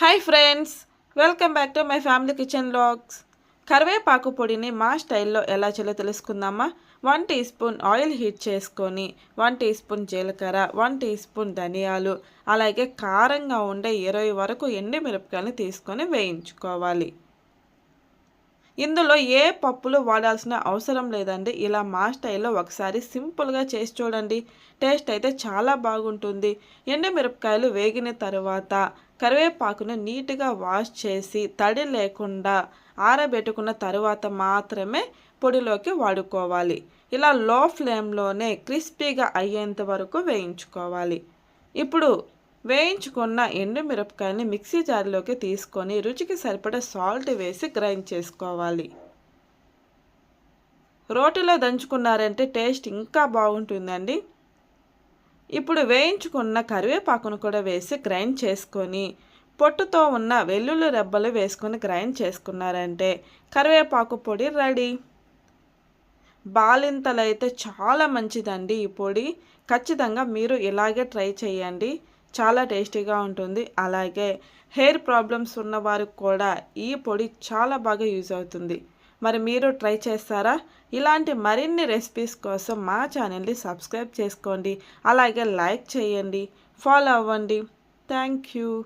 Hi friends welcome back to my family kitchen logs కరివేపాకు పొడిని మా స్టైల్లో ఎలా చేయాలో తెలుసుకుందామా? One teaspoon oil heat చేసుకొని వన్ టీ స్పూన్ జీలకర్ర వన్ టీ స్పూన్ ధనియాలు అలాగే కారంగా ఉండే ఇరవై వరకు ఎండి మిరపకాయలు తీసుకొని వేయించుకోవాలి. ఇందులో ఏ పప్పులు వాడాల్సిన అవసరం లేదండి. ఇలా మా స్టైల్లో ఒకసారి సింపుల్గా చేసి చూడండి. టేస్ట్ అయితే చాలా బాగుంటుంది. ఎండుమిరపకాయలు వేగిన తర్వాత కరివేపాకును నీట్గా వాష్ చేసి తడి లేకుండా ఆరబెట్టుకున్న తర్వాత మాత్రమే పొడిలోకి వాడుకోవాలి. ఇలా లో ఫ్లేమ్లోనే క్రిస్పీగా అయ్యేంత వరకు వేయించుకోవాలి. ఇప్పుడు వేయించుకున్న ఎండు మిరపకాయని మిక్సీ జార్లోకి తీసుకొని రుచికి సరిపడే సాల్ట్ వేసి గ్రైండ్ చేసుకోవాలి. రోటిలో దంచుకున్నారంటే టేస్ట్ ఇంకా బాగుంటుందండి. ఇప్పుడు వేయించుకున్న కరివేపాకును కూడా వేసి గ్రైండ్ చేసుకొని పొట్టుతో ఉన్న వెల్లుల్లి రెబ్బలు వేసుకొని గ్రైండ్ చేసుకున్నారంటే కరివేపాకు పొడి రెడీ. బాలింతలు అయితే చాలా మంచిదండి ఈ పొడి. ఖచ్చితంగా మీరు ఇలాగే ట్రై చేయండి. చాలా టేస్టీగా ఉంటుంది. అలాగే హెయిర్ ప్రాబ్లమ్స్ ఉన్న వారికి కూడా ఈ పొడి చాలా బాగా యూజ్ అవుతుంది. మరి మీరు ట్రై చేస్తారా? ఇలాంటి మరిన్ని రెసిపీస్ కోసం మా ఛానల్ని సబ్స్క్రైబ్ చేసుకోండి. అలాగే లైక్ చేయండి. ఫాలో అవ్వండి. Thank you.